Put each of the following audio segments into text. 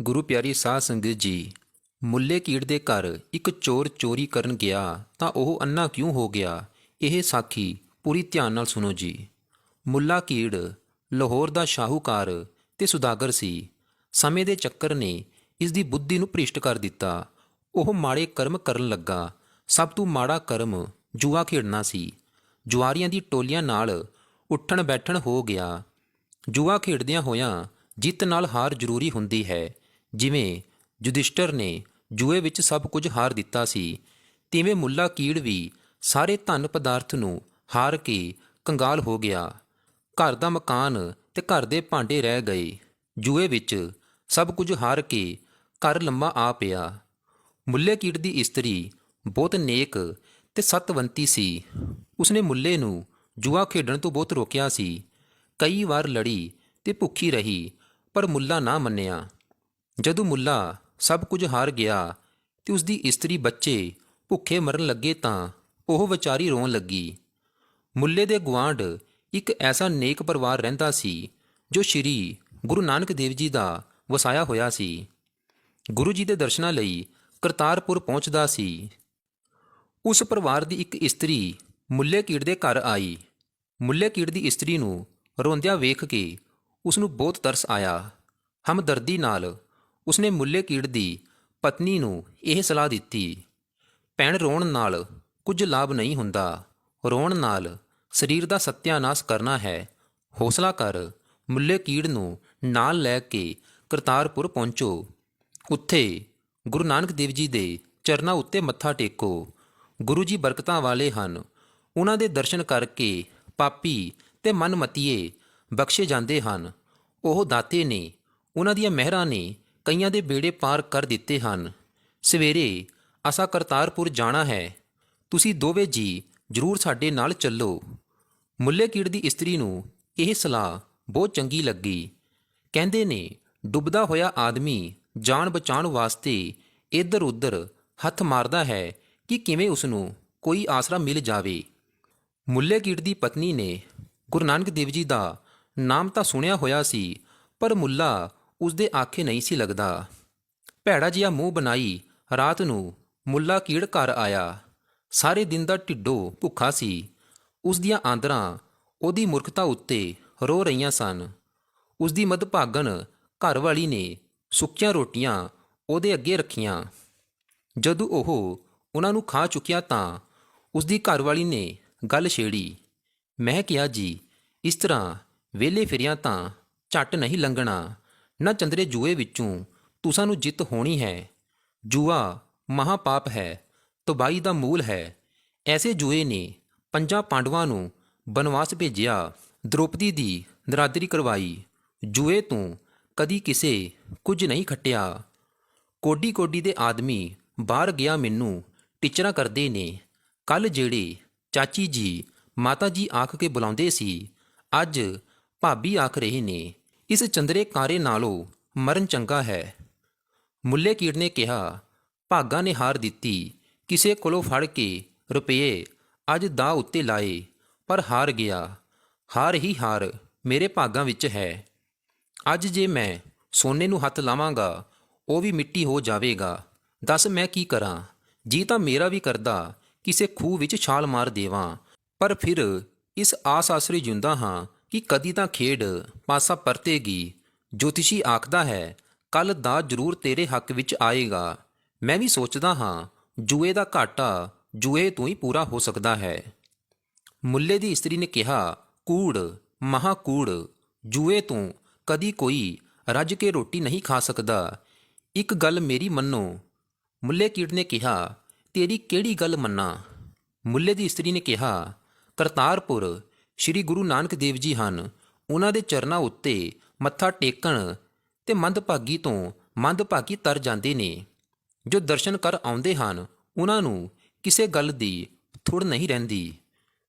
ਗੁਰੂ ਪਿਆਰੀ ਸਾਧ ਸੰਗਤ ਜੀ, ਮੁੱਲੇ ਕੀੜ ਦੇ ਘਰ ਇੱਕ ਚੋਰ ਚੋਰੀ ਕਰਨ ਗਿਆ ਤਾਂ ਉਹ ਅੰਨਾ ਕਿਉਂ ਹੋ ਗਿਆ? ਇਹ ਸਾਖੀ ਪੂਰੀ ਧਿਆਨ ਨਾਲ ਸੁਣੋ ਜੀ। ਮੁੱਲਾ ਕੀੜ ਲਾਹੌਰ ਦਾ ਸ਼ਾਹੂਕਾਰ ਤੇ ਸੁਦਾਗਰ ਸੀ। ਸਮੇਂ ਦੇ ਚੱਕਰ ਨੇ ਇਸ ਦੀ ਬੁੱਧੀ ਨੂੰ ਭ੍ਰਿਸ਼ਟ ਕਰ ਦਿੱਤਾ। ਉਹ ਮਾੜੇ ਕਰਮ ਕਰਨ ਲੱਗਾ। ਸਭ ਤੋਂ ਮਾੜਾ ਕਰਮ ਜੂਆ ਖੇਡਣਾ ਸੀ। ਜੁਆਰੀਆਂ ਦੀ ਟੋਲੀਆਂ ਨਾਲ ਉੱਠਣ ਬੈਠਣ ਹੋ ਗਿਆ। ਜੂਆ ਖੇਡਦਿਆਂ ਹੋਇਆਂ ਜਿੱਤ ਨਾਲ ਹਾਰ ਜ਼ਰੂਰੀ ਹੁੰਦੀ ਹੈ। ਜਿਵੇਂ ਯੁਧਿਸ਼ਟਰ ਨੇ ਜੂਏ ਵਿੱਚ ਸਭ ਕੁਝ ਹਾਰ ਦਿੱਤਾ ਸੀ, ਤਿਵੇਂ ਮੁੱਲਾ ਕੀੜ ਵੀ ਸਾਰੇ ਧਨ ਪਦਾਰਥ ਨੂੰ ਹਾਰ ਕੇ ਕੰਗਾਲ ਹੋ ਗਿਆ। ਘਰ ਦਾ ਮਕਾਨ ਤੇ ਘਰ ਦੇ ਭਾਂਡੇ ਰਹਿ ਗਏ। ਜੂਏ ਵਿੱਚ ਸਭ ਕੁਝ ਹਾਰ ਕੇ ਘਰ ਲੰਮਾ ਆ ਪਿਆ। ਮੁੱਲੇ ਕੀੜ ਦੀ ਇਸਤਰੀ ਬਹੁਤ ਨੇਕ ਤੇ ਸਤਵੰਤੀ ਸੀ। ਉਸਨੇ ਮੁੱਲੇ ਨੂੰ ਜੂਆ ਖੇਡਣ ਤੋਂ ਬਹੁਤ ਰੋਕਿਆ ਸੀ। ਕਈ ਵਾਰ ਲੜੀ ਤੇ ਭੁੱਖੀ ਰਹੀ, ਪਰ ਮੁੱਲਾ ਨਾ ਮੰਨਿਆ। ਜਦੋਂ ਮੁੱਲਾ ਸਭ ਕੁਝ ਹਾਰ ਗਿਆ ਤੇ ਉਸ ਦੀ ਇਸਤਰੀ ਬੱਚੇ ਭੁੱਖੇ ਮਰਨ ਲੱਗੇ ਤਾਂ ਉਹ ਵਿਚਾਰੀ ਰੋਣ ਲੱਗੀ। ਮੁੱਲੇ ਦੇ ਗੁਆਂਢ ਇੱਕ ਐਸਾ ਨੇਕ ਪਰਿਵਾਰ ਰਹਿੰਦਾ ਸੀ ਜੋ ਸ਼੍ਰੀ ਗੁਰੂ ਨਾਨਕ ਦੇਵ ਜੀ ਦਾ ਵਸਾਇਆ ਹੋਇਆ ਸੀ। ਗੁਰੂ ਜੀ ਦੇ ਦਰਸ਼ਨਾਂ ਲਈ ਕਰਤਾਰਪੁਰ ਪਹੁੰਚਦਾ ਸੀ। ਉਸ ਪਰਿਵਾਰ ਦੀ ਇੱਕ ਇਸਤਰੀ ਮੁੱਲੇ ਕੀੜ ਦੇ ਘਰ ਆਈ। ਮੁੱਲੇ ਕੀੜ ਦੀ ਇਸਤਰੀ ਨੂੰ ਰੋਂਦਿਆਂ ਵੇਖ ਕੇ ਉਸ ਨੂੰ ਬਹੁਤ ਤਰਸ ਆਇਆ। ਹਮਦਰਦੀ ਨਾਲ ਉਸਨੇ ਮੁੱਲੇ ਕੀੜ ਦੀ ਪਤਨੀ ਨੂੰ ਇਹ ਸਲਾਹ ਦਿੱਤੀ, ਭੈਣ ਰੋਣ ਨਾਲ ਕੁਝ ਲਾਭ ਨਹੀਂ ਹੁੰਦਾ। ਰੋਣ ਨਾਲ ਸਰੀਰ ਦਾ ਸਤਿਆਨਾਸ਼ ਕਰਨਾ ਹੈ। ਹੌਸਲਾ ਕਰ, ਮੁੱਲੇ ਕੀੜ ਨੂੰ ਨਾਲ ਲੈ ਕੇ ਕਰਤਾਰਪੁਰ ਪਹੁੰਚੋ। ਉੱਥੇ ਗੁਰੂ ਨਾਨਕ ਦੇਵ ਜੀ ਦੇ ਚਰਨਾਂ ਉੱਤੇ ਮੱਥਾ ਟੇਕੋ। ਗੁਰੂ ਜੀ ਬਰਕਤਾਂ ਵਾਲੇ ਹਨ। ਉਹਨਾਂ ਦੇ ਦਰਸ਼ਨ ਕਰਕੇ ਪਾਪੀ ਤੇ ਮਨਮਤੀਏ ਬਖਸ਼ੇ ਜਾਂਦੇ ਹਨ। ਉਹ ਦਾਤੇ ਨੇ, ਉਹਨਾਂ ਦੀਆਂ ਮਹਿਰਾਂ ਨੇ ਕਈਆਂ ਦੇ ਬੇੜੇ ਪਾਰ ਕਰ ਦਿੱਤੇ ਹਨ। ਸਵੇਰੇ, ਅਸਾਂ ਕਰਤਾਰਪੁਰ ਜਾਣਾ ਹੈ। ਤੁਸੀਂ ਦੋਵੇਂ ਜੀ ਜ਼ਰੂਰ ਸਾਡੇ ਨਾਲ ਚੱਲੋ। ਮੁੱਲੇ ਕੀੜ ਦੀ ਇਸਤਰੀ ਨੂੰ ਇਹ ਸਲਾਹ ਬਹੁਤ ਚੰਗੀ ਲੱਗੀ। ਕਹਿੰਦੇ ਨੇ, ਡੁੱਬਦਾ ਹੋਇਆ ਆਦਮੀ ਜਾਨ ਬਚਾਉਣ ਵਾਸਤੇ ਇੱਧਰ ਉੱਧਰ ਹੱਥ ਮਾਰਦਾ ਹੈ ਕਿ ਕਿਵੇਂ ਉਸ ਨੂੰ ਕੋਈ ਆਸਰਾ ਮਿਲ ਜਾਵੇ? ਮੁੱਲੇ ਕੀੜ ਦੀ ਪਤਨੀ ਨੇ ਗੁਰੂ ਨਾਨਕ ਦੇਵ ਜੀ ਦਾ ਨਾਮ ਤਾਂ ਸੁਣਿਆ ਹੋਇਆ ਸੀ, ਪਰ ਮੁੱਲਾ ਉਸ ਦੇ ਆਖੇ ਨਹੀਂ ਸੀ ਲੱਗਦਾ। ਭੈੜਾ ਜਿਹਾ ਮੂੰਹ ਬਣਾਈ ਰਾਤ ਨੂੰ ਮੁੱਲਾ ਕੀੜ ਘਰ ਆਇਆ। ਸਾਰੇ ਦਿਨ ਦਾ ਢਿੱਡੋ ਭੁੱਖਾ ਸੀ। ਉਸ ਦੀਆਂ ਆਂਦਰਾਂ ਉਹਦੀ ਮੂਰਖਤਾ ਉੱਤੇ ਰੋ ਰਹੀਆਂ ਸਨ। ਉਸ ਦੀ ਮਦਭਾਗਨ ਘਰ ਵਾਲੀ ਨੇ ਸੁੱਕੀਆਂ ਰੋਟੀਆਂ ਉਹਦੇ ਅੱਗੇ ਰੱਖੀਆਂ। ਜਦੋਂ ਉਹ ਉਹਨਾਂ ਨੂੰ ਖਾ ਚੁੱਕਿਆ ਤਾਂ ਉਸ ਦੀ ਘਰਵਾਲੀ ਨੇ ਗੱਲ ਛੇੜੀ। ਮੈਂ ਕਿਹਾ, ਜੀ, ਇਸ ਤਰ੍ਹਾਂ ਵੇਲੇ ਫਿਰਿਆ ਤਾਂ ਝੱਟ ਨਹੀਂ ਲੰਘਣਾ। ਨਾ ਚੰਦਰੇ ਜੂਏ ਵਿੱਚੋਂ ਤੁਸਾਂ ਨੂੰ ਜਿੱਤ ਹੋਣੀ ਹੈ। ਜੂਆ ਮਹਾ ਪਾਪ ਹੈ, ਤਬਾਈ ਦਾ ਮੂਲ ਹੈ। ਐਸੇ ਜੂਏ ਨੇ ਪੰਜਾਂ ਪਾਂਡਵਾਂ ਨੂੰ ਬਨਵਾਸ ਭੇਜਿਆ, ਦ੍ਰੋਪਦੀ ਦੀ ਨਰਾਦਰੀ ਕਰਵਾਈ। ਜੂਏ ਤੋਂ ਕਦੀ ਕਿਸੇ ਕੁਝ ਨਹੀਂ ਖੱਟਿਆ। ਕੋਡੀ ਕੋਡੀ ਦੇ ਆਦਮੀ ਬਾਹਰ ਗਿਆ ਮੈਨੂੰ ਟੀਚਰਾਂ ਕਰਦੇ ਨੇ। ਕੱਲ ਜਿਹੜੇ ਚਾਚੀ ਜੀ, ਮਾਤਾ ਜੀ ਆਖ ਕੇ ਬੁਲਾਉਂਦੇ ਸੀ, ਅੱਜ ਭਾਬੀ ਆਖ ਰਹੇ ਨੇ ਇਸ ਚੰਦਰੇ ਕਾਰੇ ਨਾਲੋਂ ਮਰਨ ਚੰਗਾ ਹੈ। ਮੁੱਲੇ ਕੀੜ ਨੇ ਕਿਹਾ, ਭਾਗਾ ਨੇ ਹਾਰ ਦਿੱਤੀ। ਕਿਸੇ ਕੋਲੋਂ ਫੜ ਕੇ ਰੁਪਏ ਅੱਜ ਦਾ ਉੱਤੇ ਲਾਏ, ਪਰ ਹਾਰ ਗਿਆ। ਹਾਰ ਹੀ ਹਾਰ ਮੇਰੇ ਭਾਗਾਂ ਵਿੱਚ ਹੈ। ਅੱਜ ਜੇ ਮੈਂ ਸੋਨੇ ਨੂੰ ਹੱਥ ਲਾਵਾਂਗਾ, ਉਹ ਵੀ ਮਿੱਟੀ ਹੋ ਜਾਵੇਗਾ। ਦੱਸ ਮੈਂ ਕੀ ਕਰਾਂ? ਜੀ ਤਾਂ ਮੇਰਾ ਵੀ ਕਰਦਾ, ਕਿਸੇ ਖੂਹ ਵਿੱਚ ਛਾਲ ਮਾਰ ਦੇਵਾਂ। ਪਰ ਫਿਰ ਇਸ ਆਸ ਆਸਰੇ ਜਿਉਂਦਾ ਹਾਂ ਕਿ ਕਦੀ ਤਾਂ ਖੇਡ ਪਾਸਾ ਪਰਤੇਗੀ। ਜੋਤਿਸ਼ੀ ਆਖਦਾ ਹੈ ਕੱਲ ਦਾ ਜ਼ਰੂਰ ਤੇਰੇ ਹੱਕ ਵਿੱਚ ਆਏਗਾ। ਮੈਂ ਵੀ ਸੋਚਦਾ ਹਾਂ, ਜੂਏ ਦਾ ਘਾਟਾ ਜੂਏ ਤੋਂ ਹੀ ਪੂਰਾ ਹੋ ਸਕਦਾ ਹੈ। ਮੁੱਲੇ ਦੀ ਇਸਤਰੀ ਨੇ ਕਿਹਾ, ਕੂੜ ਮਹਾ ਕੂੜ ਜੂਏ ਤੋਂ ਕਦੀ ਕੋਈ ਰੱਜ ਕੇ ਰੋਟੀ ਨਹੀਂ ਖਾ ਸਕਦਾ। ਇੱਕ ਗੱਲ ਮੇਰੀ ਮੰਨੋ। ਮੁੱਲੇ ਕੀੜ ਨੇ ਕਿਹਾ, ਤੇਰੀ ਕਿਹੜੀ ਗੱਲ ਮੰਨਾਂ? ਮੁੱਲੇ ਦੀ ਇਸਤਰੀ ਨੇ ਕਿਹਾ, ਕਰਤਾਰਪੁਰ ਸ੍ਰੀ ਗੁਰੂ ਨਾਨਕ ਦੇਵ ਜੀ ਹਨ। ਉਹਨਾਂ ਦੇ ਚਰਨਾਂ ਉੱਤੇ ਮੱਥਾ ਟੇਕਣ ਤੇ ਮੰਦਭਾਗੀ ਤੋਂ ਮੰਦਭਾਗੀ ਤਰ ਜਾਂਦੇ ਨੇ। ਜੋ ਦਰਸ਼ਨ ਕਰ ਆਉਂਦੇ ਹਨ, ਉਹਨਾਂ ਨੂੰ ਕਿਸੇ ਗੱਲ ਦੀ ਥੁੜ ਨਹੀਂ ਰਹਿੰਦੀ।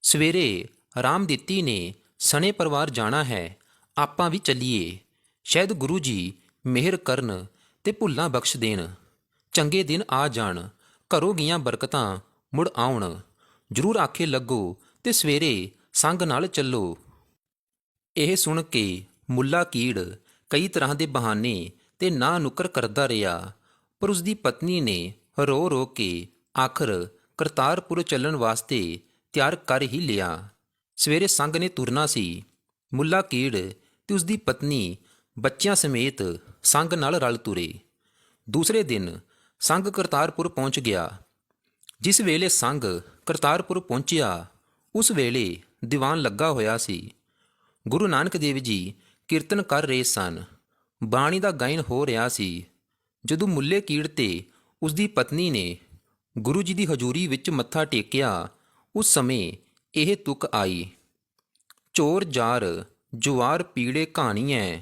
ਸਵੇਰੇ ਰਾਮ ਨੇ, ਸਣੇ ਪਰਿਵਾਰ ਜਾਣਾ ਹੈ, ਆਪਾਂ ਵੀ ਚੱਲੀਏ। ਸ਼ਾਇਦ ਗੁਰੂ ਜੀ ਮਿਹਰ ਕਰਨ ਤੇ ਭੁੱਲਾਂ ਬਖਸ਼ ਦੇਣ। ਚੰਗੇ ਦਿਨ ਆ ਜਾਣ, ਘਰੋਂ ਗਈਆਂ ਬਰਕਤਾਂ ਮੁੜ ਆਉਣ। ਜਰੂਰ ਆਖੇ ਲੱਗੋ ਤੇ ਸਵੇਰੇ ਸੰਗ ਨਾਲ ਚੱਲੋ। ਇਹ ਸੁਣ ਕੇ ਮੁੱਲਾ ਕੀੜ ਕਈ ਤਰ੍ਹਾਂ ਦੇ ਬਹਾਨੇ ਤੇ ਨਾ ਨੁਕਰ ਕਰਦਾ ਰਿਹਾ। ਪਰ ਉਸ ਦੀ ਪਤਨੀ ਨੇ ਰੋ ਰੋ ਕੇ ਆਖਰ ਕਰਤਾਰਪੁਰ ਚੱਲਣ ਵਾਸਤੇ ਤਿਆਰ ਕਰ ਹੀ ਲਿਆ। ਸਵੇਰੇ ਸੰਗ ਨੇ ਤੁਰਨਾ ਸੀ। ਮੁੱਲਾ ਕੀੜ ਤੇ ਉਸ ਦੀ ਪਤਨੀ ਬੱਚਿਆਂ ਸਮੇਤ ਸੰਗ ਨਾਲ ਰਲ ਤੁਰੇ। ਦੂਸਰੇ ਦਿਨ ਸੰਗ ਕਰਤਾਰਪੁਰ ਪਹੁੰਚ ਗਿਆ। ਜਿਸ ਵੇਲੇ ਸੰਗ ਕਰਤਾਰਪੁਰ ਪਹੁੰਚਿਆ, ਉਸ ਵੇਲੇ ਦੀਵਾਨ ਲੱਗਾ ਹੋਇਆ ਸੀ। ਗੁਰੂ ਨਾਨਕ ਦੇਵ ਜੀ ਕੀਰਤਨ ਕਰ ਰਹੇ ਸਨ। ਬਾਣੀ ਦਾ ਗਾਇਨ ਹੋ ਰਿਹਾ ਸੀ। ਜਦੋਂ ਮੁੱਲੇ ਕੀੜ ਤੇ ਉਸ ਦੀ ਪਤਨੀ ਨੇ ਗੁਰੂ ਜੀ ਦੀ ਹਜ਼ੂਰੀ ਵਿੱਚ ਮੱਥਾ ਟੇਕਿਆ, ਉਸ ਸਮੇਂ ਇਹ ਤੁਕ ਆਈ। ਚੋਰ ਜਾਰ, ਜੁਆਰ ਪੀੜੇ ਕਹਾਣੀਐ,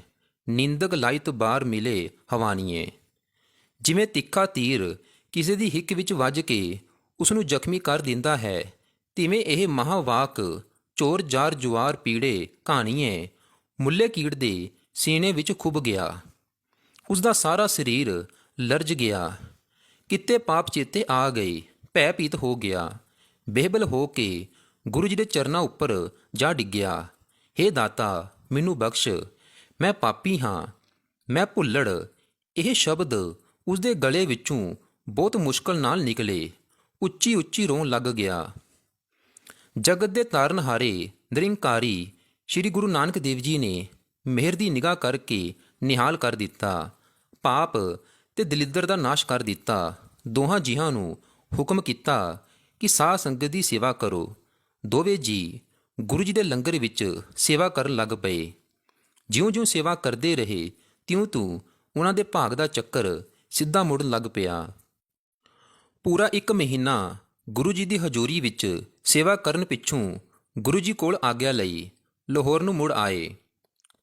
ਨਿੰਦਕ ਲਾਇਤ ਬਾਰ ਮਿਲੇ ਹਵਾਨੀਏ ਜਿਵੇਂ ਤਿੱਖਾ ਤੀਰ ਕਿਸੇ ਦੀ ਹਿੱਕ ਵਿੱਚ ਵੱਜ ਕੇ ਉਸ ਨੂੰ ਜ਼ਖਮੀ ਕਰ ਦਿੰਦਾ ਹੈ, ਤਿਵੇਂ ਇਹ ਮਹਾਵਾਕ ਚੋਰ ਜਾਰ ਜੁਆਰ ਪੀੜੇ ਕਹਾਣੀਏ ਮੁੱਲੇ ਕੀੜ ਦੇ ਸੀਨੇ ਵਿੱਚ ਖੁੱਭ ਗਿਆ। ਉਸ ਦਾ ਸਾਰਾ ਸਰੀਰ ਲਰਜ ਗਿਆ। ਕਿਤੇ ਪਾਪ ਚੇਤੇ ਆ ਗਏ, ਭੈ ਭੀਤ ਹੋ ਗਿਆ। ਬੇਬਲ ਹੋ ਕੇ ਗੁਰੂ ਜੀ ਦੇ ਚਰਨਾਂ ਉੱਪਰ ਜਾ ਡਿੱਗਿਆ। हे ਦਾਤਾ, ਮੈਨੂੰ ਬਖਸ਼, ਮੈਂ ਪਾਪੀ ਹਾਂ, ਮੈਂ ਭੁੱਲੜ। ਇਹ ਸ਼ਬਦ ਉਸ ਦੇ ਗਲੇ ਵਿੱਚੋਂ ਬਹੁਤ ਮੁਸ਼ਕਲ ਨਾਲ ਨਿਕਲੇ। ਉੱਚੀ ਉੱਚੀ ਰੋਣ ਲੱਗ ਗਿਆ। ਜਗਤ ਦੇ ਤਾਰਨਹਾਰੇ ਨਿਰੰਕਾਰੀ ਸ੍ਰੀ ਗੁਰੂ ਨਾਨਕ ਦੇਵ ਜੀ ਨੇ ਮਿਹਰ ਦੀ ਨਿਗਾਹ ਕਰਕੇ ਨਿਹਾਲ ਕਰ ਦਿੱਤਾ, ਪਾਪ ਤੇ ਦਲਿੱਦਰ ਦਾ ਨਾਸ਼ ਕਰ ਦਿੱਤਾ, ਦੋਹਾਂ ਜੀਹਾਂ ਨੂੰ ਹੁਕਮ ਕੀਤਾ ਕਿ ਸਾਧ ਸੰਗਤ ਦੀ ਸੇਵਾ ਕਰੋ। ਦੋਵੇਂ ਜੀ ਗੁਰੂ ਜੀ ਦੇ ਲੰਗਰ ਵਿੱਚ ਸੇਵਾ ਕਰਨ ਲੱਗ ਪਏ। ਜਿਉਂ-ਜਿਉਂ ਸੇਵਾ ਕਰਦੇ ਰਹੇ, ਤਿਉਂ-ਤਿਉਂ ਉਹਨਾਂ ਦੇ ਭਾਗ ਦਾ ਚੱਕਰ ਸਿੱਧਾ ਮੁੜਨ ਲੱਗ ਪਿਆ। ਪੂਰਾ ਇੱਕ ਮਹੀਨਾ ਗੁਰੂ ਜੀ ਦੀ ਹਜ਼ੂਰੀ ਵਿੱਚ ਸੇਵਾ ਕਰਨ ਪਿੱਛੋਂ ਗੁਰੂ ਜੀ ਕੋਲ ਆਗਿਆ ਲਈ ਲਾਹੌਰ ਨੂੰ ਮੁੜ ਆਏ।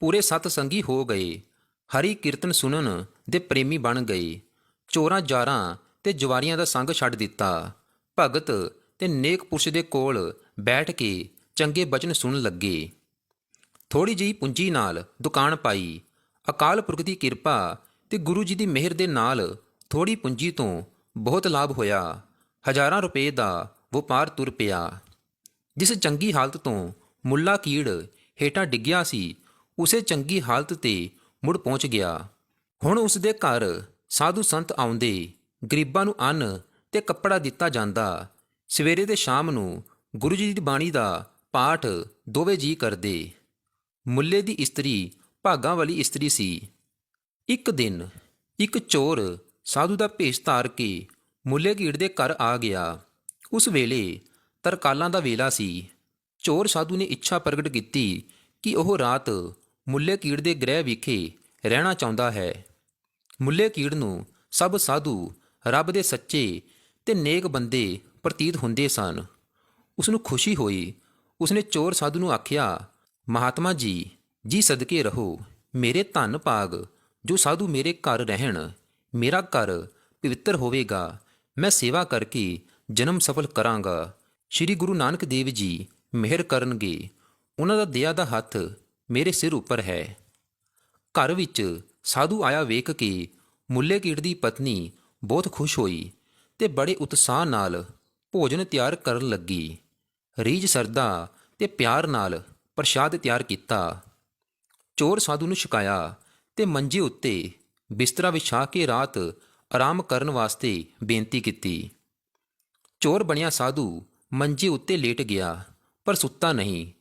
ਪੂਰੇ ਸੱਤ ਸੰਗੀ ਹੋ ਗਏ। ਹਰੀ ਕੀਰਤਨ ਸੁਣਨ ਦੇ ਪ੍ਰੇਮੀ ਬਣ ਗਏ। ਚੋਰਾਂ, ਜਾਰਾਂ ਤੇ ਜਵਾਰੀਆਂ ਦਾ ਸੰਗ ਛੱਡ ਦਿੱਤਾ। ਭਗਤ ਤੇ ਨੇਕ ਪੁਰਸ਼ ਦੇ ਕੋਲ ਬੈਠ ਕੇ ਚੰਗੇ ਬਚਨ ਸੁਣਨ ਲੱਗੇ। ਥੋੜੀ ਜਿਹੀ ਪੂੰਜੀ ਨਾਲ ਦੁਕਾਨ ਪਾਈ। ਅਕਾਲ ਪੁਰਖ ਦੀ ਕਿਰਪਾ ਤੇ ਗੁਰੂ ਜੀ ਦੀ ਮਿਹਰ ਦੇ ਨਾਲ ਥੋੜੀ ਪੂੰਜੀ ਤੋਂ ਬਹੁਤ ਲਾਭ ਹੋਇਆ। ਹਜ਼ਾਰਾਂ ਰੁਪਏ ਦਾ ਵਪਾਰ ਤੁਰ ਪਿਆ। ਜਿਸ ਚੰਗੀ ਹਾਲਤ ਤੋਂ ਮੁੱਲਾ ਕੀੜ ਹੇਠਾਂ ਡਿੱਗਿਆ ਸੀ, ਉਸੇ ਚੰਗੀ ਹਾਲਤ ਤੇ ਮੁੜ ਪਹੁੰਚ ਗਿਆ। ਹੁਣ ਉਸ ਦੇ ਘਰ ਸਾਧੂ ਸੰਤ ਆਉਂਦੇ, ਗਰੀਬਾਂ ਨੂੰ ਅੰਨ ਤੇ ਕੱਪੜਾ ਦਿੱਤਾ ਜਾਂਦਾ। ਸਵੇਰੇ ਤੇ ਸ਼ਾਮ ਨੂੰ ਗੁਰੂ ਜੀ ਦੀ ਬਾਣੀ ਦਾ ਪਾਠ ਦੋਵੇਂ ਜੀ ਕਰਦੇ। ਮੁੱਲੇ ਦੀ ਇਸਤਰੀ ਭਾਗਾਂ ਵਾਲੀ ਇਸਤਰੀ ਸੀ। ਇੱਕ ਦਿਨ ਇੱਕ ਚੋਰ ਸਾਧੂ ਦਾ ਭੇਸ ਧਾਰ ਕੇ ਮੁੱਲੇ ਕੀੜ ਦੇ ਘਰ ਆ ਗਿਆ। ਉਸ ਵੇਲੇ ਤਰਕਾਲਾਂ ਦਾ ਵੇਲਾ ਸੀ। ਚੋਰ ਸਾਧੂ ਨੇ ਇੱਛਾ ਪ੍ਰਗਟ ਕੀਤੀ ਕਿ ਉਹ ਰਾਤ ਮੁੱਲੇ ਕੀੜ ਦੇ ਗ੍ਰਹਿ ਵਿਖੇ ਰਹਿਣਾ ਚਾਹੁੰਦਾ ਹੈ। ਮੁੱਲੇ ਕੀੜ ਨੂੰ ਸਭ ਸਾਧੂ, ਰੱਬ ਦੇ ਸੱਚੇ ਤੇ ਨੇਕ ਬੰਦੇ ਪ੍ਰਤੀਤ ਹੁੰਦੇ ਸਨ। ਉਸ ਨੂੰ ਖੁਸ਼ੀ ਹੋਈ। ਉਸਨੇ ਚੋਰ ਸਾਧੂ ਨੂੰ ਆਖਿਆ, ਮਹਾਤਮਾ ਜੀ ਜੀ ਸਦਕੇ ਰਹੋ। ਮੇਰੇ ਧਨ ਭਾਗ, ਜੋ ਸਾਧੂ ਮੇਰੇ ਘਰ ਰਹਿਣ, ਮੇਰਾ ਘਰ ਪਵਿੱਤਰ ਹੋਵੇਗਾ। ਮੈਂ ਸੇਵਾ ਕਰਕੇ ਜਨਮ ਸਫਲ ਕਰਾਂਗਾ। ਸ੍ਰੀ ਗੁਰੂ ਨਾਨਕ ਦੇਵ ਜੀ ਮਿਹਰ ਕਰਨਗੇ। ਉਹਨਾਂ ਦਾ ਦਇਆ ਦਾ ਹੱਥ ਮੇਰੇ ਸਿਰ ਉੱਪਰ ਹੈ। ਘਰ ਵਿੱਚ ਸਾਧੂ ਆਇਆ ਵੇਖ ਕੇ ਮੁੱਲੇ ਕੀੜ ਦੀ ਪਤਨੀ ਬਹੁਤ ਖੁਸ਼ ਹੋਈ ਤੇ ਬੜੇ ਉਤਸ਼ਾਹ ਨਾਲ ਭੋਜਨ ਤਿਆਰ ਕਰਨ ਲੱਗੀ। ਰੀਝ ਸਰਦਾ ਤੇ ਪਿਆਰ ਨਾਲ ਪ੍ਰਸ਼ਾਦ ਤਿਆਰ ਕੀਤਾ। ਚੋਰ ਸਾਧੂ ਨੂੰ ਛਕਾਇਆ ਤੇ ਮੰਜੇ ਉੱਤੇ ਬਿਸਤਰਾ ਵਿਛਾ ਕੇ ਰਾਤ ਆਰਾਮ ਕਰਨ ਵਾਸਤੇ ਬੇਨਤੀ ਕੀਤੀ। ਚੋਰ ਬਣਿਆ ਸਾਧੂ ਮੰਜੇ ਉੱਤੇ ਲੇਟ ਗਿਆ, ਪਰ ਸੁੱਤਾ ਨਹੀਂ,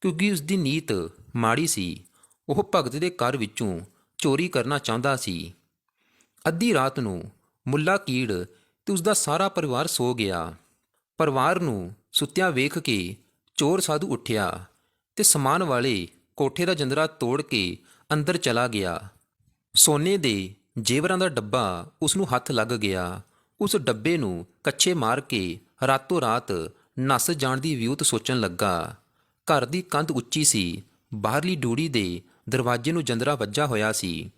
ਕਿਉਂਕਿ ਉਸ ਦੀ ਨੀਤ ਮਾੜੀ ਸੀ। ਉਹ ਭਗਤ ਦੇ ਘਰ ਵਿੱਚੋਂ ਚੋਰੀ ਕਰਨਾ ਚਾਹੁੰਦਾ ਸੀ। ਅੱਧੀ ਰਾਤ ਨੂੰ ਮੁੱਲਾ ਕੀੜ ਤੇ ਉਸ ਦਾ ਸਾਰਾ ਪਰਿਵਾਰ ਸੋ ਗਿਆ। ਪਰਿਵਾਰ ਨੂੰ ਸੁੱਤਿਆਂ ਵੇਖ ਕੇ ਚੋਰ ਸਾਧੂ ਉੱਠਿਆ ਤੇ ਸਮਾਨ ਵਾਲੇ ਕੋਠੇ ਦਾ ਜੰਦਰਾ ਤੋੜ ਕੇ ਅੰਦਰ ਚਲਾ ਗਿਆ। ਸੋਨੇ ਦੇ ਜੇਵਰਾਂ ਦਾ ਡੱਬਾ ਉਸ ਨੂੰ ਹੱਥ ਲੱਗ ਗਿਆ। ਉਸ ਡੱਬੇ ਨੂੰ ਕੱਚੇ ਮਾਰ ਕੇ ਰਾਤੋਂ ਰਾਤ ਨਸ ਜਾਣ ਦੀ ਵਿਊਤ ਸੋਚਣ ਲੱਗਾ। ਘਰ ਦੀ ਕੰਧ ਉੱਚੀ ਸੀ। ਬਾਹਰਲੀ ਡੂੜੀ ਦੇ ਦਰਵਾਜ਼ੇ ਨੂੰ ਜੰਦਰਾ ਵੱਜਾ ਹੋਇਆ ਸੀ।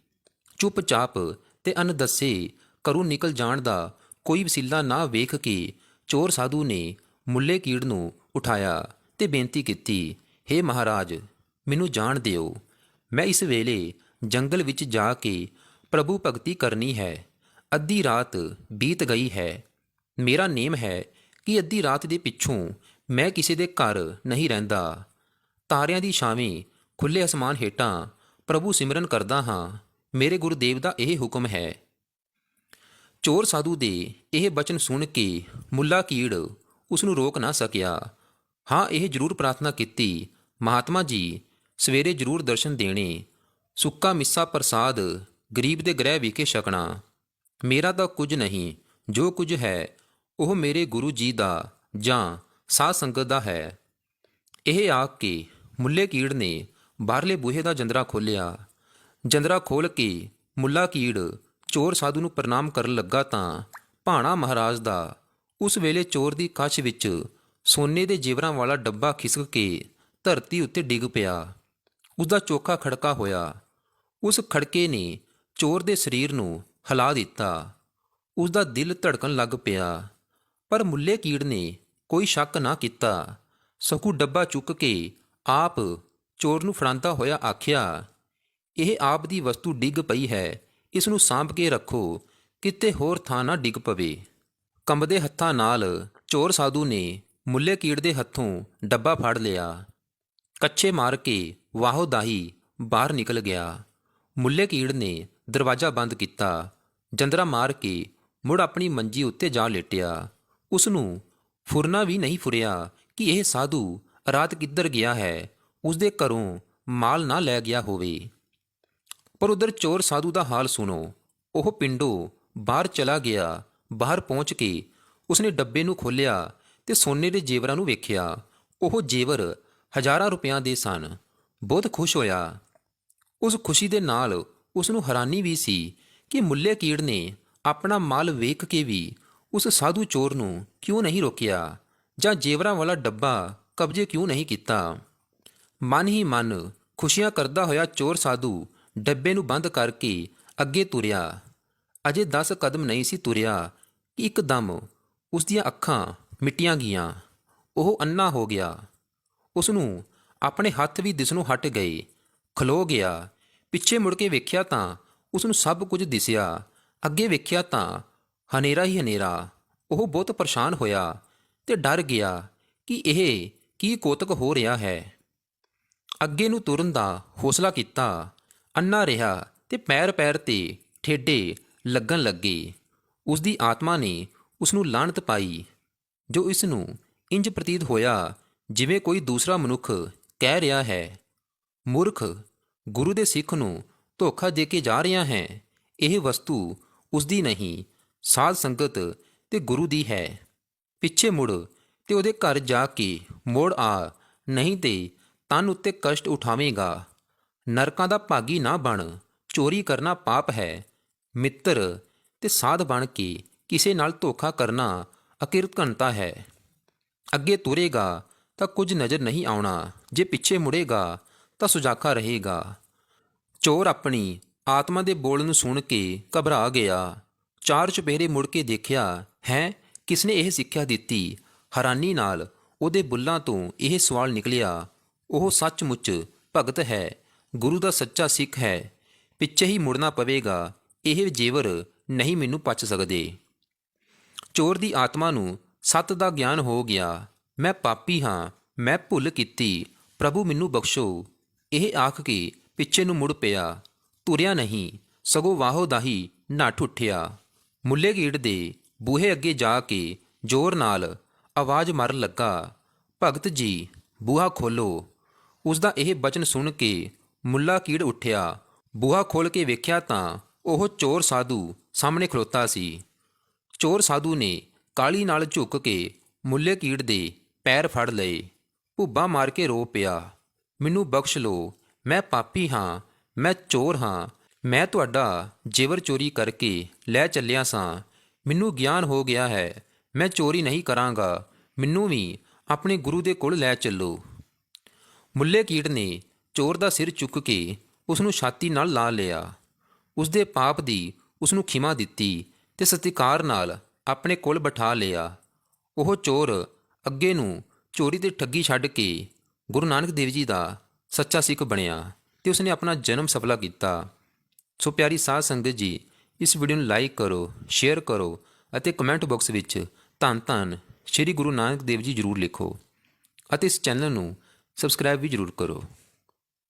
ਚੁੱਪਚਾਪ ਤੇ ਅਨਦੱਸੇ ਘਰੋਂ ਨਿਕਲ ਜਾਣ ਦਾ ਕੋਈ ਵਸੀਲਾ ਨਾ ਵੇਖ ਕੇ ਚੋਰ ਸਾਧੂ ਨੇ ਮੁੱਲੇ ਕੀੜ ਨੂੰ ਉਠਾਇਆ ਤੇ ਬੇਨਤੀ ਕੀਤੀ हे ਮਹਾਰਾਜ, ਮੈਨੂੰ ਜਾਣ ਦਿਓ। ਮੈਂ ਇਸ ਵੇਲੇ ਜੰਗਲ ਵਿੱਚ ਜਾ ਕੇ ਪ੍ਰਭੂ ਭਗਤੀ ਕਰਨੀ ਹੈ। ਅੱਧੀ ਰਾਤ ਬੀਤ ਗਈ ਹੈ। ਮੇਰਾ ਨੇਮ ਹੈ ਕਿ ਅੱਧੀ ਰਾਤ ਦੇ ਪਿੱਛੋਂ ਮੈਂ ਕਿਸੇ ਦੇ ਘਰ ਨਹੀਂ ਰਹਿੰਦਾ। ਤਾਰਿਆਂ ਦੀ ਛਾਵੇਂ ਖੁੱਲੇ ਅਸਮਾਨ ਹੇਠਾਂ ਪ੍ਰਭੂ ਸਿਮਰਨ ਕਰਦਾ ਹਾਂ। ਮੇਰੇ ਗੁਰਦੇਵ ਦਾ ਇਹ ਹੁਕਮ ਹੈ। ਚੋਰ ਸਾਧੂ ਦੇ ਇਹ ਬਚਨ ਸੁਣ ਕੇ ਮੁੱਲਾ ਕੀੜ ਉਸ ਨੂੰ ਰੋਕ ਨਾ ਸਕਿਆ। ਹਾਂ, ਇਹ ਜ਼ਰੂਰ ਪ੍ਰਾਰਥਨਾ ਕੀਤੀ। ਮਹਾਤਮਾ ਜੀ, ਸਵੇਰੇ ਜ਼ਰੂਰ ਦਰਸ਼ਨ ਦੇਣੇ। ਸੁੱਕਾ ਮਿੱਸਾ ਪ੍ਰਸਾਦ ਗਰੀਬ ਦੇ ਗ੍ਰਹਿ ਵਿਖੇ ਛਕਣਾ। ਮੇਰਾ ਤਾਂ ਕੁਝ ਨਹੀਂ, ਜੋ ਕੁਝ ਹੈ, ਉਹ ਮੇਰੇ ਗੁਰੂ ਜੀ ਦਾ ਜਾਂ ਸਾਧ ਸੰਗਤ ਦਾ ਹੈ। ਇਹ ਆਖ ਕੇ ਮੁੱਲੇ ਕੀੜ ਨੇ ਬਾਹਰਲੇ ਬੂਹੇ ਦਾ ਜੰਦਰਾ ਖੋਲ੍ਹਿਆ। ਜੰਦਰਾ ਖੋਲ ਕੇ ਮੁੱਲਾ ਕੀੜ ਚੋਰ ਸਾਧੂ ਨੂੰ ਪ੍ਰਣਾਮ ਕਰਨ ਲੱਗਾ ਤਾਂ ਭਾਣਾ ਮਹਾਰਾਜ ਦਾ ਉਸ ਵੇਲੇ ਚੋਰ ਦੀ ਕੱਛ ਵਿੱਚ ਸੋਨੇ ਦੇ ਜੇਵਰਾਂ ਵਾਲਾ ਡੱਬਾ ਖਿਸਕ ਕੇ ਧਰਤੀ ਉੱਤੇ ਡਿੱਗ ਪਿਆ। ਉਸ ਦਾ ਚੋਖਾ ਖੜਕਾ ਹੋਇਆ। ਉਸ ਖੜਕੇ ਨੇ ਚੋਰ ਦੇ ਸਰੀਰ ਨੂੰ ਹਿਲਾ ਦਿੱਤਾ। ਉਸ ਦਾ ਦਿਲ ਧੜਕਣ ਲੱਗ ਪਿਆ, ਪਰ ਮੁੱਲੇ ਕੀੜ ਨੇ ਕੋਈ ਸ਼ੱਕ ਨਾ ਕੀਤਾ। ਸਕੂ ਡੱਬਾ ਚੁੱਕ ਕੇ ਆਪ ਚੋਰ ਨੂੰ ਫੜਾਂਦਾ ਹੋਇਆ ਆਖਿਆ, ਇਹ ਆਪ ਦੀ ਵਸਤੂ ਡਿੱਗ ਪਈ ਹੈ, ਇਸ ਨੂੰ ਸਾਂਭ ਕੇ ਰੱਖੋ, ਕਿਤੇ ਹੋਰ ਥਾਂ ਨਾ ਡਿੱਗ ਪਵੇ। ਕੰਬਦੇ ਹੱਥਾਂ ਨਾਲ ਚੋਰ ਸਾਧੂ ਨੇ ਮੁੱਲੇ ਕੀੜ ਦੇ ਹੱਥੋਂ ਡੱਬਾ ਫੜ ਲਿਆ। ਕੱਛੇ ਮਾਰ ਕੇ ਵਾਹੋ ਦਾਹੀ ਬਾਹਰ ਨਿਕਲ ਗਿਆ। ਮੁੱਲੇ ਕੀੜ ਨੇ ਦਰਵਾਜ਼ਾ ਬੰਦ ਕੀਤਾ। ਜੰਦਰਾ ਮਾਰ ਕੇ ਮੁੜ ਆਪਣੀ ਮੰਜੀ ਉੱਤੇ ਜਾ ਲੇਟਿਆ। ਉਸ ਨੂੰ ਫੁਰਨਾ ਵੀ ਨਹੀਂ ਫੁਰਿਆ ਕਿ ਇਹ ਸਾਧੂ ਰਾਤ ਕਿੱਧਰ ਗਿਆ ਹੈ। ਉਸ ਦੇ ਘਰੋਂ ਮਾਲ ਨਾ ਲੈ ਗਿਆ ਹੋਵੇ। ਪਰ ਉਧਰ ਚੋਰ ਸਾਧੂ ਦਾ ਹਾਲ ਸੁਣੋ। ਉਹ ਪਿੰਡੋਂ ਬਾਹਰ ਚਲਾ ਗਿਆ। ਬਾਹਰ ਪਹੁੰਚ ਕੇ ਉਸਨੇ ਡੱਬੇ ਨੂੰ ਖੋਲ੍ਹਿਆ ਤੇ ਸੋਨੇ ਦੇ ਜੇਵਰਾਂ ਨੂੰ ਵੇਖਿਆ। ਉਹ ਜੇਵਰ ਹਜ਼ਾਰਾਂ ਰੁਪਇਆਂ ਦੇ ਸਨ। ਬਹੁਤ ਖੁਸ਼ ਹੋਇਆ। ਉਸ ਖੁਸ਼ੀ ਦੇ ਨਾਲ ਉਸ ਨੂੰ ਹੈਰਾਨੀ ਵੀ ਸੀ ਕਿ ਮੁੱਲੇ ਕੀੜ ਨੇ ਆਪਣਾ ਮਾਲ ਵੇਖ ਕੇ ਵੀ ਉਸ ਸਾਧੂ ਚੋਰ ਨੂੰ ਕਿਉਂ ਨਹੀਂ ਰੋਕਿਆ ਜਾਂ ਜੇਵਰਾਂ ਵਾਲਾ ਡੱਬਾ ਕਬਜ਼ੇ ਕਿਉਂ ਨਹੀਂ ਕੀਤਾ। ਮਨ ਹੀ ਮਨ ਖੁਸ਼ੀਆਂ ਕਰਦਾ ਹੋਇਆ ਚੋਰ ਸਾਧੂ ਡੱਬੇ ਨੂੰ ਬੰਦ ਕਰਕੇ ਅੱਗੇ ਤੁਰਿਆ। ਅਜੇ 10 ਕਦਮ ਨਹੀਂ ਸੀ ਤੁਰਿਆ ਕਿ ਇੱਕਦਮ ਉਸ ਦੀਆਂ ਅੱਖਾਂ ਮਿਟੀਆਂ ਗਈਆਂ। ਉਹ ਅੰਨਾ ਹੋ ਗਿਆ। ਉਸ ਨੂੰ ਆਪਣੇ ਹੱਥ ਵੀ ਦਿਸ ਨੂੰ ਹਟ ਗਏ। ਖਲੋ ਗਿਆ। ਪਿੱਛੇ ਮੁੜ ਕੇ ਵੇਖਿਆ ਤਾਂ ਉਸ ਨੂੰ ਸਭ ਕੁਝ ਦਿਸਿਆ। ਅੱਗੇ ਵੇਖਿਆ ਤਾਂ ਹਨੇਰਾ ਹੀ ਹਨੇਰਾ। ਉਹ ਬਹੁਤ ਪਰੇਸ਼ਾਨ ਹੋਇਆ ਤੇ ਡਰ ਗਿਆ ਕਿ ਇਹ ਕੀ ਕੋਤਕ ਹੋ ਰਿਹਾ ਹੈ। ਅੱਗੇ ਨੂੰ ਤੁਰਨ ਦਾ ਹੌਸਲਾ ਕੀਤਾ। ਅੰਨਾ ਰਿਹਾ ਤੇ ਪੈਰ ਪੈਰ ਤੇ ਠੇਡੇ ਲੱਗਣ ਲੱਗੇ। ਉਸ ਦੀ ਆਤਮਾ ਨੇ ਉਸ ਨੂੰ ਲਾਣਤ ਪਾਈ, ਜੋ ਇਸ ਨੂੰ ਇੰਜ ਪ੍ਰਤੀਤ ਹੋਇਆ ਜਿਵੇਂ ਕੋਈ ਦੂਸਰਾ ਮਨੁੱਖ ਕਹਿ ਰਿਹਾ ਹੈ, ਮੂਰਖ ਗੁਰੂ ਦੇ ਸਿੱਖ ਨੂੰ ਧੋਖਾ ਦੇ ਕੇ ਜਾ ਰਿਹਾ ਹੈ। ਇਹ ਵਸਤੂ ਉਸ ਦੀ ਨਹੀਂ, ਸਾਧ ਸੰਗਤ ਤੇ ਗੁਰੂ ਦੀ ਹੈ। ਪਿੱਛੇ ਮੁੜ ਤੇ ਉਹਦੇ ਘਰ ਜਾ ਕੇ ਮੋੜ ਆ, ਨਹੀਂ ਤੇ ਤਨ ਉੱਤੇ ਕਸ਼ਟ ਉਠਾਵੇਂਗਾ। ਨਰਕਾਂ ਦਾ ਭਾਗੀ ਨਾ ਬਣ, ਚੋਰੀ ਕਰਨਾ ਪਾਪ ਹੈ। ਮਿੱਤਰ ਤੇ ਸਾਧ ਬਣ ਕੇ ਕਿਸੇ ਨਾਲ ਧੋਖਾ ਕਰਨਾ ਅਕਿਰਤ ਘਣਤਾ ਹੈ। ਅੱਗੇ ਤੁਰੇਗਾ ਤਾਂ ਕੁਝ ਨਜ਼ਰ ਨਹੀਂ ਆਉਣਾ, ਜੇ ਪਿੱਛੇ ਮੁੜੇਗਾ ਤਾਂ ਸੁਜਾਖਾ ਰਹੇਗਾ। ਚੋਰ ਆਪਣੀ ਆਤਮਾ ਦੇ ਬੋਲ ਨੂੰ ਸੁਣ ਕੇ ਘਬਰਾ ਗਿਆ। ਚਾਰ ਚੁਪੇਰੇ ਮੁੜ ਕੇ ਦੇਖਿਆ, ਹੈ, ਕਿਸਨੇ ਇਹ ਸਿੱਖਿਆ ਦਿੱਤੀ? ਹੈਰਾਨੀ ਨਾਲ ਉਹਦੇ ਬੁੱਲਾਂ ਤੋਂ ਇਹ ਸਵਾਲ ਨਿਕਲਿਆ, ਉਹ ਸੱਚਮੁੱਚ ਭਗਤ ਹੈ? ਗੁਰੂ ਦਾ ਸੱਚਾ ਸਿੱਖ ਹੈ? ਪਿੱਛੇ ਹੀ ਮੁੜਨਾ ਪਵੇਗਾ। ਇਹ ਜੇਵਰ ਨਹੀਂ ਮੈਨੂੰ ਪਚ ਸਕਦੇ। ਚੋਰ ਦੀ ਆਤਮਾ ਨੂੰ ਸੱਤ ਦਾ ਗਿਆਨ ਹੋ ਗਿਆ। ਮੈਂ ਪਾਪੀ ਹਾਂ, ਮੈਂ ਭੁੱਲ ਕੀਤੀ। ਪ੍ਰਭੂ ਮੈਨੂੰ ਬਖਸ਼ੋ। ਇਹ ਆਖ ਕੇ ਪਿੱਛੇ ਨੂੰ ਮੁੜ ਪਿਆ, ਤੁਰਿਆ ਨਹੀਂ, ਸਗੋਂ ਵਾਹੋ ਦਾਹੀ ਨੱਠ ਉੱਠਿਆ। ਮੁੱਲੇ ਗੀੜ ਦੇ ਬੂਹੇ ਅੱਗੇ ਜਾ ਕੇ ਜ਼ੋਰ ਨਾਲ ਆਵਾਜ਼ ਮਾਰਨ ਲੱਗਾ, ਭਗਤ ਜੀ, ਬੂਹਾ ਖੋਲੋ ਉਸ ਦਾ ਇਹ ਬਚਨ ਸੁਣ ਕੇ ਮੁੱਲਾ ਕੀੜ ਉੱਠਿਆ। ਬੂਹਾ ਖੋਲ ਕੇ ਵੇਖਿਆ ਤਾਂ ਉਹ ਚੋਰ ਸਾਧੂ ਸਾਹਮਣੇ ਖਲੋਤਾ ਸੀ। ਚੋਰ ਸਾਧੂ ਨੇ ਕਾਲੀ ਨਾਲ ਝੁੱਕ ਕੇ ਮੁੱਲੇ ਕੀੜ ਦੇ ਪੈਰ ਫੜ ਲਏ। ਭੁੱਬਾ ਮਾਰ ਕੇ ਰੋ ਪਿਆ। ਮੈਨੂੰ ਬਖਸ਼ ਲਓ, ਮੈਂ ਪਾਪੀ ਹਾਂ, ਮੈਂ ਚੋਰ ਹਾਂ, ਮੈਂ ਤੁਹਾਡਾ ਜੇਵਰ ਚੋਰੀ ਕਰਕੇ ਲੈ ਚੱਲਿਆ ਸਾਂ। ਮੈਨੂੰ ਗਿਆਨ ਹੋ ਗਿਆ ਹੈ, ਮੈਂ ਚੋਰੀ ਨਹੀਂ ਕਰਾਂਗਾ, ਮੈਨੂੰ ਵੀ ਆਪਣੇ ਗੁਰੂ ਦੇ ਕੋਲ ਲੈ ਚੱਲੋ। ਮੁੱਲੇ ਕੀੜ ਨੇ ਚੋਰ ਦਾ ਸਿਰ ਚੁੱਕ ਕੇ ਉਸ ਨੂੰ ਛਾਤੀ ਨਾਲ ਲਾ ਲਿਆ। ਉਸ ਦੇ ਪਾਪ ਦੀ ਉਸ ਨੂੰ ਖਿਮਾ ਦਿੱਤੀ ਤੇ ਸਤਿਕਾਰ ਨਾਲ ਆਪਣੇ ਕੋਲ ਬਿਠਾ ਲਿਆ। ਉਹ ਚੋਰ ਅੱਗੇ ਨੂੰ ਚੋਰੀ ਤੇ ਠੱਗੀ ਛੱਡ ਕੇ ਗੁਰੂ ਨਾਨਕ ਦੇਵ ਜੀ ਦਾ ਸੱਚਾ ਸਿੱਖ ਬਣਿਆ ਤੇ ਉਸਨੇ ਆਪਣਾ ਜਨਮ ਸਫਲਾ ਕੀਤਾ। ਸੋ ਪਿਆਰੀ ਸਾਧ ਸੰਗਤ ਜੀ, ਇਸ ਵੀਡੀਓ ਨੂੰ ਲਾਈਕ ਕਰੋ ਸ਼ੇਅਰ ਕਰੋ ਅਤੇ ਕਮੈਂਟ ਬਾਕਸ ਵਿੱਚ ਧੰਨ ਧੰਨ ਸ੍ਰੀ ਗੁਰੂ ਨਾਨਕ ਦੇਵ ਜੀ ਜਰੂਰ ਲਿਖੋ ਅਤੇ ਇਸ ਚੈਨਲ ਨੂੰ ਸਬਸਕ੍ਰਾਈਬ ਵੀ ਜਰੂਰ ਕਰੋ।